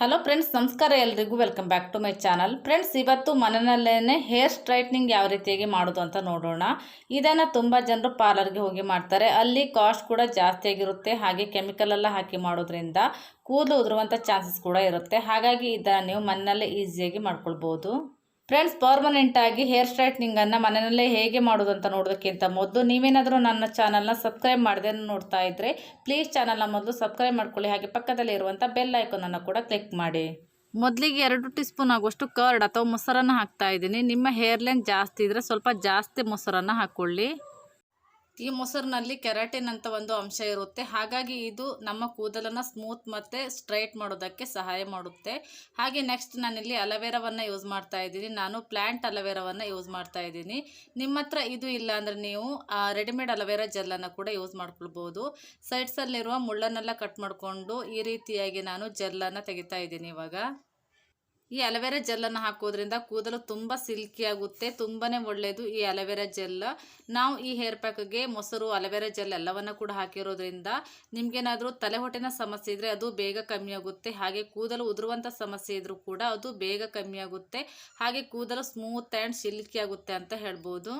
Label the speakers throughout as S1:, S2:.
S1: Hello friends ನಮಸ್ಕಾರ ಎಲ್ರಿಗೂ. Welcome back to my channel friends ಇವತ್ತು ಮನೆಯಲ್ಲೇ ಹೇರ್ ಸ್ಟ್ರೈಟ್ನಿಂಗ್ ಯಾವ ರೀತಿಯಾಗಿ ಮಾಡೋದು ಅಂತ ನೋಡೋಣ. ಇದನ್ನು ತುಂಬ ಜನರು ಪಾರ್ಲರ್ಗೆ ಹೋಗಿ ಮಾಡ್ತಾರೆ. ಅಲ್ಲಿ ಕಾಸ್ಟ್ ಕೂಡ ಜಾಸ್ತಿ ಆಗಿರುತ್ತೆ. ಹಾಗೆ ಕೆಮಿಕಲ್ ಎಲ್ಲ ಹಾಕಿ ಮಾಡೋದ್ರಿಂದ ಕೂದಲು ಉದುರುವಂಥ ಚಾನ್ಸಸ್ ಕೂಡ ಇರುತ್ತೆ. ಹಾಗಾಗಿ ಇದನ್ನು ನೀವು ಮನೆಯಲ್ಲೇ ಈಸಿಯಾಗಿ ಮಾಡ್ಕೊಳ್ಬೋದು. ಫ್ರೆಂಡ್ಸ್ ಪರ್ಮನೆಂಟ್ ಆಗಿ ಹೇರ್ ಸ್ಟ್ರೈಟ್ನಿಂಗನ್ನು ಮನೆಯಲ್ಲೇ ಹೇಗೆ ಮಾಡೋದು ಅಂತ ನೋಡೋದಕ್ಕಿಂತ ಮೊದಲು ನೀವೇನಾದರೂ ನನ್ನ ಚಾನಲ್ನ ಸಬ್ಸ್ಕ್ರೈಬ್ ಮಾಡದೆ ನೋಡ್ತಾ ಇದ್ದರೆ ಪ್ಲೀಸ್ ಚಾನಲ್ನ ಮೊದಲು ಸಬ್ಸ್ಕ್ರೈಬ್ ಮಾಡ್ಕೊಳ್ಳಿ. ಹಾಗೆ ಪಕ್ಕದಲ್ಲಿ ಇರುವಂಥ ಬೆಲ್ ಐಕನನ್ನು ಕೂಡ ಕ್ಲಿಕ್ ಮಾಡಿ. ಮೊದಲಿಗೆ ಎರಡು ಟೀ ಸ್ಪೂನ್ ಆಗುವಷ್ಟು ಕರ್ಡ್ ಅಥವಾ ಮೊಸರನ್ನು ಹಾಕ್ತಾ ಇದ್ದೀನಿ. ನಿಮ್ಮ ಹೇರ್ ಲೆಂತ್ ಜಾಸ್ತಿ ಇದ್ದರೆ ಸ್ವಲ್ಪ ಜಾಸ್ತಿ ಮೊಸರನ್ನು ಹಾಕ್ಕೊಳ್ಳಿ. ಈ ಮೊಸರಿನಲ್ಲಿ ಕೆರಾಟಿನ್ ಅಂತ ಒಂದು ಅಂಶ ಇರುತ್ತೆ. ಹಾಗಾಗಿ ಇದು ನಮ್ಮ ಕೂದಲನ್ನು ಸ್ಮೂತ್ ಮತ್ತು ಸ್ಟ್ರೈಟ್ ಮಾಡೋದಕ್ಕೆ ಸಹಾಯ ಮಾಡುತ್ತೆ. ಹಾಗೆ ನೆಕ್ಸ್ಟ್ ನಾನಿಲ್ಲಿ ಅಲವೇರಾವನ್ನು ಯೂಸ್ ಮಾಡ್ತಾ ಇದ್ದೀನಿ. ನಾನು ಪ್ಲ್ಯಾಂಟ್ ಅಲವೇರಾವನ್ನು ಯೂಸ್ ಮಾಡ್ತಾ ಇದ್ದೀನಿ. ನಿಮ್ಮ ಹತ್ರ ಇದು ಇಲ್ಲ ಅಂದರೆ ನೀವು ರೆಡಿಮೇಡ್ ಅಲವೇರಾ ಜೆಲ್ಲನ್ನು ಕೂಡ ಯೂಸ್ ಮಾಡ್ಕೊಳ್ಬೋದು. ಸೈಡ್ಸಲ್ಲಿರುವ ಮುಳ್ಳನ್ನೆಲ್ಲ ಕಟ್ ಮಾಡಿಕೊಂಡು ಈ ರೀತಿಯಾಗಿ ನಾನು ಜೆಲ್ಲನ್ನು ತೆಗಿತಾ ಇದ್ದೀನಿ ಇವಾಗ. ಈ ಅಲವೇರಾ ಜೆಲ್ಲನ್ನು ಹಾಕೋದ್ರಿಂದ ಕೂದಲು ತುಂಬ ಸಿಲ್ಕಿ ಆಗುತ್ತೆ ತುಂಬಾ ಒಳ್ಳೆಯದು ಈ ಅಲವೇರಾ ಜೆಲ್ ನಾವು ಈ ಹೇರ್ ಪ್ಯಾಕ್ಗೆ ಮೊಸರು, ಅಲವೇರಾ ಜೆಲ್ ಎಲ್ಲವನ್ನು ಕೂಡ ಹಾಕಿರೋದ್ರಿಂದ ನಿಮ್ಗೇನಾದರೂ ತಲೆ ಹೊಟ್ಟೆನ ಸಮಸ್ಯೆ ಇದ್ದರೆ ಅದು ಬೇಗ ಕಮ್ಮಿ ಆಗುತ್ತೆ, ಹಾಗೆ ಕೂದಲು ಉದುರುವಂಥ ಸಮಸ್ಯೆ ಇದ್ದರೂ ಕೂಡ ಅದು ಬೇಗ ಕಮ್ಮಿ ಆಗುತ್ತೆ, ಹಾಗೆ ಕೂದಲು ಸ್ಮೂತ್ ಆ್ಯಂಡ್ ಸಿಲ್ಕಿ ಆಗುತ್ತೆ ಅಂತ ಹೇಳ್ಬೋದು.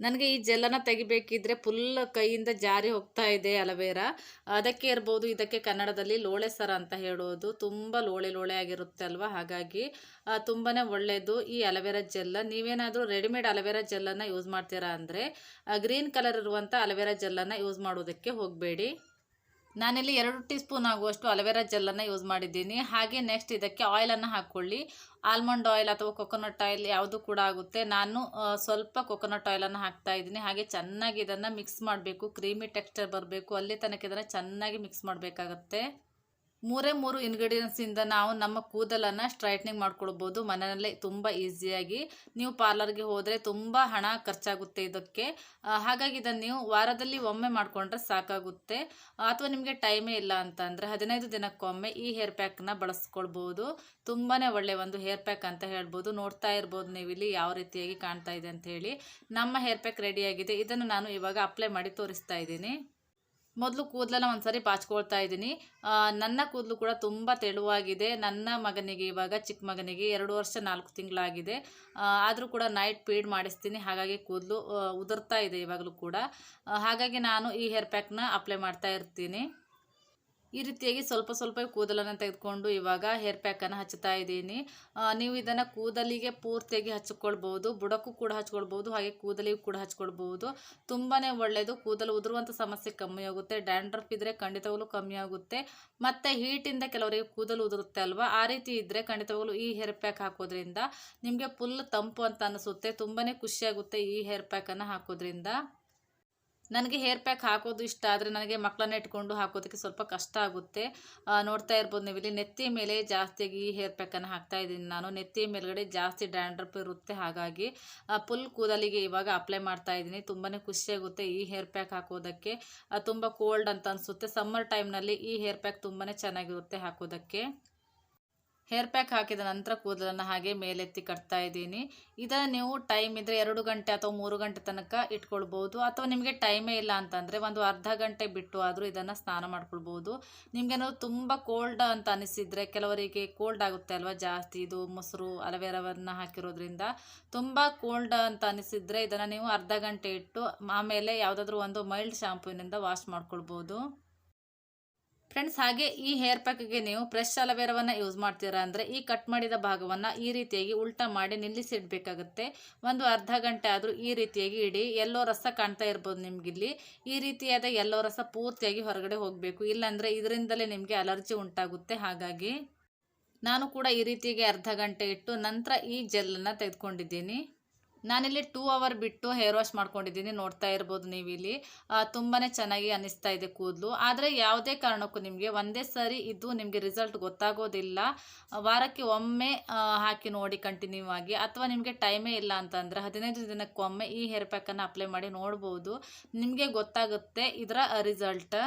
S1: ನನಗೆ ಈ ಜೆಲ್ಲನ್ನು ತೆಗಿಬೇಕಿದ್ರೆ ಫುಲ್ ಕೈಯಿಂದ ಜಾರಿ ಹೋಗ್ತಾ ಇದೆ ಅಲವೇರ. ಅದಕ್ಕೆ ಇರ್ಬೋದು ಇದಕ್ಕೆ ಕನ್ನಡದಲ್ಲಿ ಲೋಳೆ ಸರ ಅಂತ ಹೇಳೋದು. ತುಂಬ ಲೋಳೆ ಲೋಳೆ ಆಗಿರುತ್ತೆ ಅಲ್ವಾ? ಹಾಗಾಗಿ ತುಂಬಾ ಒಳ್ಳೆಯದು ಈ ಅಲವೇರ ಜೆಲ್ಲ. ನೀವೇನಾದರೂ ರೆಡಿಮೇಡ್ ಅಲವೇರ ಜೆಲ್ಲನ್ನು ಯೂಸ್ ಮಾಡ್ತೀರಾ ಅಂದರೆ ಗ್ರೀನ್ ಕಲರ್ ಇರುವಂಥ ಅಲವೇರ ಜೆಲ್ಲನ್ನು ಯೂಸ್ ಮಾಡೋದಕ್ಕೆ ಹೋಗಬೇಡಿ. ನಾನಿಲ್ಲಿ ಎರಡು ಟೀ ಸ್ಪೂನ್ ಆಗುವಷ್ಟು ಅಲೋವೆರಾ ಜೆಲ್ಲನ್ನು ಯೂಸ್ ಮಾಡಿದ್ದೀನಿ. ಹಾಗೆ ನೆಕ್ಸ್ಟ್ ಇದಕ್ಕೆ ಆಯಿಲನ್ನು ಹಾಕ್ಕೊಳ್ಳಿ ಆಲ್ಮಂಡ್ ಆಯಿಲ್ ಅಥವಾ ಕೊಕೊನಟ್ ಆಯಿಲ್ ಯಾವುದು ಕೂಡ ಆಗುತ್ತೆ. ನಾನು ಸ್ವಲ್ಪ ಕೊಕೊನಟ್ ಆಯಿಲನ್ನು ಹಾಕ್ತಾ ಇದ್ದೀನಿ. ಹಾಗೆ ಚೆನ್ನಾಗಿ ಇದನ್ನು ಮಿಕ್ಸ್ ಮಾಡಬೇಕು. ಕ್ರೀಮಿ ಟೆಕ್ಸ್ಚರ್ ಬರಬೇಕು. ಅಲ್ಲಿ ತನಕ ಇದನ್ನು ಚೆನ್ನಾಗಿ ಮಿಕ್ಸ್ ಮಾಡಬೇಕಾಗತ್ತೆ. ಮೂರೇ ಮೂರು ಇಂಗ್ರೀಡಿಯೆಂಟ್ಸಿಂದ ನಾವು ನಮ್ಮ ಕೂದಲನ್ನು ಸ್ಟ್ರೈಟ್ನಿಂಗ್ ಮಾಡ್ಕೊಳ್ಬೋದು. ಮನೆಯಲ್ಲೇ ತುಂಬ ಈಸಿಯಾಗಿ ನೀವು ಪಾರ್ಲರ್ಗೆ ಹೋದರೆ ತುಂಬ ಹಣ ಖರ್ಚಾಗುತ್ತೆ ಇದಕ್ಕೆ. ಹಾಗಾಗಿ ಇದನ್ನು ನೀವು ವಾರದಲ್ಲಿ ಒಮ್ಮೆ ಮಾಡಿಕೊಂಡ್ರೆ ಸಾಕಾಗುತ್ತೆ. ಅಥವಾ ನಿಮಗೆ ಟೈಮೇ ಇಲ್ಲ ಅಂತಂದರೆ ಹದಿನೈದು ದಿನಕ್ಕೊಮ್ಮೆ ಈ ಹೇರ್ ಪ್ಯಾಕ್ನ ಬಳಸ್ಕೊಳ್ಬೋದು. ತುಂಬಾ ಒಳ್ಳೆಯ ಒಂದು ಹೇರ್ ಪ್ಯಾಕ್ ಅಂತ ಹೇಳ್ಬೋದು. ನೋಡ್ತಾ ಇರ್ಬೋದು ನೀವು ಇಲ್ಲಿ ಯಾವ ರೀತಿಯಾಗಿ ಕಾಣ್ತಾ ಇದೆ ಅಂತ ಹೇಳಿ. ನಮ್ಮ ಹೇರ್ ಪ್ಯಾಕ್ ರೆಡಿಯಾಗಿದೆ ಇದನ್ನು ನಾನು ಇವಾಗ ಅಪ್ಲೈ ಮಾಡಿ ತೋರಿಸ್ತಾ ಇದ್ದೀನಿ. ಮೊದಲು ಕೂದಲನ್ನ ಒಂದ್ಸರಿ ಬಾಚ್ಕೊಳ್ತಾ ಇದ್ದೀನಿ. ನನ್ನ ಕೂದಲು ಕೂಡ ತುಂಬ ತೆಳುವಾಗಿದೆ. ನನ್ನ ಮಗನಿಗೆ ಇವಾಗ ಚಿಕ್ಕ ಮಗನಿಗೆ ಎರಡು ವರ್ಷ ನಾಲ್ಕು ತಿಂಗಳಾಗಿದೆ. ಆದರೂ ಕೂಡ ನೈಟ್ ಪೀಡ್ ಮಾಡಿಸ್ತೀನಿ. ಹಾಗಾಗಿ ಕೂದಲು ಉದುರ್ತಾ ಇದೆ ಇವಾಗಲೂ ಕೂಡ. ಹಾಗಾಗಿ ನಾನು ಈ ಹೇರ್ ಪ್ಯಾಕ್ನ ಅಪ್ಲೈ ಮಾಡ್ತಾ ಇರ್ತೀನಿ. ಈ ರೀತಿಯಾಗಿ ಸ್ವಲ್ಪ ಸ್ವಲ್ಪ ಕೂದಲನ್ನು ತೆಗೆದುಕೊಂಡು ಇವಾಗ ಹೇರ್ ಪ್ಯಾಕನ್ನು ಹಚ್ಚುತ್ತಾ ಇದ್ದೀನಿ. ನೀವು ಇದನ್ನು ಕೂದಲಿಗೆ ಪೂರ್ತಿಯಾಗಿ ಹಚ್ಕೊಳ್ಬೋದು ಬುಡಕ್ಕೂ ಕೂಡ ಹಚ್ಕೊಳ್ಬೋದು ಹಾಗೆ ಕೂದಲಿಗೂ ಕೂಡ ಹಚ್ಕೊಳ್ಬೋದು ತುಂಬಾ ಒಳ್ಳೆಯದು ಕೂದಲು ಉದುರುವಂಥ ಸಮಸ್ಯೆ ಕಮ್ಮಿ ಆಗುತ್ತೆ ಡ್ಯಾಂಡ್ರಫ್ ಇದ್ದರೆ ಖಂಡಿತವಾಗಲೂ ಕಮ್ಮಿ ಆಗುತ್ತೆ. ಮತ್ತು ಹೀಟಿಂದ ಕೆಲವರಿಗೆ ಕೂದಲು ಉದುರುತ್ತೆ ಅಲ್ವಾ? ಆ ರೀತಿ ಇದ್ದರೆ ಖಂಡಿತವಾಗಲೂ ಈ ಹೇರ್ ಪ್ಯಾಕ್ ಹಾಕೋದ್ರಿಂದ ನಿಮಗೆ ಫುಲ್ ತಂಪು ಅಂತ ಅನಿಸುತ್ತೆ ತುಂಬಾ ಖುಷಿಯಾಗುತ್ತೆ ಈ ಹೇರ್ ಪ್ಯಾಕನ್ನು ಹಾಕೋದ್ರಿಂದ. ನನಗೆ ಹೇರ್ ಪ್ಯಾಕ್ ಹಾಕೋದು ಇಷ್ಟ ಆದರೆ ನನಗೆ ಮಕ್ಕಳನ್ನ ಇಟ್ಕೊಂಡು ಹಾಕೋದಕ್ಕೆ ಸ್ವಲ್ಪ ಕಷ್ಟ ಆಗುತ್ತೆ. ನೋಡ್ತಾ ಇರ್ಬೋದು ನೀವು ಇಲ್ಲಿ ನೆತ್ತಿ ಮೇಲೆ ಜಾಸ್ತಿಯಾಗಿ ಹೇರ್ ಪ್ಯಾಕನ್ನು ಹಾಕ್ತಾ ಇದ್ದೀನಿ ನಾನು. ನೆತ್ತಿ ಮೇಲ್ಗಡೆ ಜಾಸ್ತಿ ಡ್ಯಾಂಡ್ರಪ್ ಇರುತ್ತೆ ಹಾಗಾಗಿ ಫುಲ್ ಕೂದಲಿಗೆ ಇವಾಗ ಅಪ್ಲೈ ಮಾಡ್ತಾ ಇದ್ದೀನಿ. ತುಂಬಾ ಖುಷಿಯಾಗುತ್ತೆ ಈ ಹೇರ್ ಪ್ಯಾಕ್ ಹಾಕೋದಕ್ಕೆ. ತುಂಬ ಕೋಲ್ಡ್ ಅಂತ ಅನಿಸುತ್ತೆ. ಸಮ್ಮರ್ ಟೈಮ್ನಲ್ಲಿ ಈ ಹೇರ್ ಪ್ಯಾಕ್ ತುಂಬಾ ಚೆನ್ನಾಗಿರುತ್ತೆ ಹಾಕೋದಕ್ಕೆ. ಹೇರ್ ಪ್ಯಾಕ್ ಹಾಕಿದ ನಂತರ ಕೂದಲನ್ನು ಹಾಗೆ ಮೇಲೆತ್ತಿ ಕಟ್ತಾ ಇದ್ದೀನಿ. ಇದನ್ನು ನೀವು ಟೈಮ್ ಇದ್ದರೆ ಎರಡು ಗಂಟೆ ಅಥವಾ ಮೂರು ಗಂಟೆ ತನಕ ಇಟ್ಕೊಳ್ಬೋದು ಅಥವಾ ನಿಮಗೆ ಟೈಮೇ ಇಲ್ಲ ಅಂತಂದರೆ ಒಂದು ಅರ್ಧ ಗಂಟೆ ಬಿಟ್ಟು ಆದರೂ ಇದನ್ನು ಸ್ನಾನ ಮಾಡ್ಕೊಳ್ಬೋದು ನಿಮಗೇನಾದ್ರು ತುಂಬ ಕೋಲ್ಡ್ ಅಂತ ಅನಿಸಿದರೆ ಕೆಲವರಿಗೆ ಕೋಲ್ಡ್ ಆಗುತ್ತೆ ಅಲ್ವಾ ಜಾಸ್ತಿ. ಇದು ಮೊಸರು, ಅಲವೇರವನ್ನು ಹಾಕಿರೋದ್ರಿಂದ ತುಂಬ ಕೋಲ್ಡ್ ಅಂತ ಅನಿಸಿದರೆ ಇದನ್ನು ನೀವು ಅರ್ಧ ಗಂಟೆ ಇಟ್ಟು ಆಮೇಲೆ ಯಾವುದಾದ್ರೂ ಒಂದು ಮೈಲ್ಡ್ ಶಾಂಪೂನಿಂದ ವಾಶ್ ಮಾಡ್ಕೊಳ್ಬೋದು ಫ್ರೆಂಡ್ಸ್ ಹಾಗೆ ಈ ಹೇರ್ ಪ್ಯಾಕ್ಗೆ ನೀವು ಫ್ರೆಶ್ ಅಲವೇರವನ್ನು ಯೂಸ್ ಮಾಡ್ತೀರಾ ಅಂದರೆ ಈ ಕಟ್ ಮಾಡಿದ ಭಾಗವನ್ನು ಈ ರೀತಿಯಾಗಿ ಉಲ್ಟಾ ಮಾಡಿ ನಿಲ್ಲಿಸಿಡಬೇಕಾಗುತ್ತೆ ಒಂದು ಅರ್ಧ ಗಂಟೆ ಆದರೂ ಈ ರೀತಿಯಾಗಿ ಇಡಿ. ಎಲ್ಲೋ ರಸ ಕಾಣ್ತಾ ಇರ್ಬೋದು ನಿಮಗಿಲ್ಲಿ. ಈ ರೀತಿಯಾದ ಎಲ್ಲೋ ರಸ ಪೂರ್ತಿಯಾಗಿ ಹೊರಗಡೆ ಹೋಗಬೇಕು. ಇಲ್ಲಾಂದರೆ ಇದರಿಂದಲೇ ನಿಮಗೆ ಅಲರ್ಜಿ ಉಂಟಾಗುತ್ತೆ. ಹಾಗಾಗಿ ನಾನು ಕೂಡ ಈ ರೀತಿಯಾಗಿ ಅರ್ಧ ಗಂಟೆ ಇಟ್ಟು ನಂತರ ಈ ಜೆಲ್ಲನ್ನು ತೆಗೆದುಕೊಂಡಿದ್ದೀನಿ. ನಾನಿಲ್ಲಿ ಟೂ ಅವರ್ ಬಿಟ್ಟು ಹೇರ್ ವಾಶ್ ಮಾಡ್ಕೊಂಡಿದ್ದೀನಿ, ನೋಡ್ತಾ ಇರ್ಬೋದು ನೀವು ಇಲ್ಲಿ ತುಂಬಾ ಚೆನ್ನಾಗಿ ಅನ್ನಿಸ್ತಾ ಇದೆ ಕೂದಲು. ಆದರೆ ಯಾವುದೇ ಕಾರಣಕ್ಕೂ ನಿಮಗೆ ಒಂದೇ ಸಾರಿ ಇದು ನಿಮಗೆ ರಿಸಲ್ಟ್ ಗೊತ್ತಾಗೋದಿಲ್ಲ. ವಾರಕ್ಕೆ ಒಮ್ಮೆ ಹಾಕಿ ನೋಡಿ ಕಂಟಿನ್ಯೂ ಆಗಿ. ಅಥವಾ ನಿಮಗೆ ಟೈಮೇ ಇಲ್ಲ ಅಂತಂದರೆ ಹದಿನೈದು ದಿನಕ್ಕೊಮ್ಮೆ ಈ ಹೇರ್ ಪ್ಯಾಕನ್ನು ಅಪ್ಲೈ ಮಾಡಿ ನೋಡ್ಬೋದು. ನಿಮಗೆ ಗೊತ್ತಾಗುತ್ತೆ ಇದರ ರಿಸಲ್ಟ್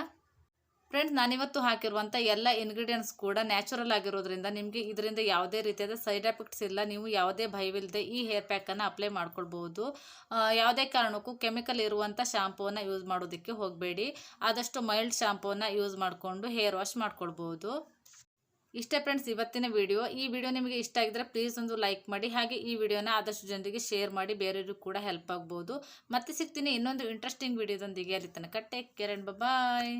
S1: ಫ್ರೆಂಡ್ಸ್ ನಾನಿವತ್ತು ಹಾಕಿರುವಂಥ ಎಲ್ಲ ಇಂಗ್ರೀಡಿಯೆಂಟ್ಸ್ ಕೂಡ ನ್ಯಾಚುರಲ್ ಆಗಿರೋದ್ರಿಂದ ನಿಮಗೆ ಇದರಿಂದ ಯಾವುದೇ ರೀತಿಯಾದ ಸೈಡ್ ಎಫೆಕ್ಟ್ಸ್ ಇಲ್ಲ. ನೀವು ಯಾವುದೇ ಭಯವಿಲ್ಲದೆ ಈ ಹೇರ್ ಪ್ಯಾಕನ್ನು ಅಪ್ಲೈ ಮಾಡ್ಕೊಳ್ಬೋದು ಯಾವುದೇ ಕಾರಣಕ್ಕೂ ಕೆಮಿಕಲ್ ಇರುವಂಥ ಶಾಂಪೂವನ್ನು ಯೂಸ್ ಮಾಡೋದಕ್ಕೆ ಹೋಗಬೇಡಿ. ಆದಷ್ಟು ಮೈಲ್ಡ್ ಶಾಂಪೂವನ್ನು ಯೂಸ್ ಮಾಡಿಕೊಂಡು ಹೇರ್ ವಾಶ್ ಮಾಡ್ಕೊಳ್ಬೋದು ಇಷ್ಟೇ ಫ್ರೆಂಡ್ಸ್ ಇವತ್ತಿನ ವಿಡಿಯೋ ಈ ವಿಡಿಯೋ ನಿಮಗೆ ಇಷ್ಟ ಆಗಿದ್ರೆ ಪ್ಲೀಸ್ ಒಂದು ಲೈಕ್ ಮಾಡಿ. ಹಾಗೆ ಈ ವಿಡಿಯೋನ ಆದಷ್ಟು ಜನರಿಗೆ ಶೇರ್ ಮಾಡಿ. ಬೇರೆಯವ್ರಿಗೂ ಕೂಡ ಹೆಲ್ಪ್ ಆಗ್ಬೋದು. ಮತ್ತೆ ಸಿಗ್ತೀನಿ ಇನ್ನೊಂದು ಇಂಟ್ರೆಸ್ಟಿಂಗ್ ವಿಡಿಯೋದೊಂದಿಗೆ ಅಲ್ಲಿ ತನಕ ಟೇಕ್ ಕೇರ್ ಅಂಡ್ ಬಾಯ್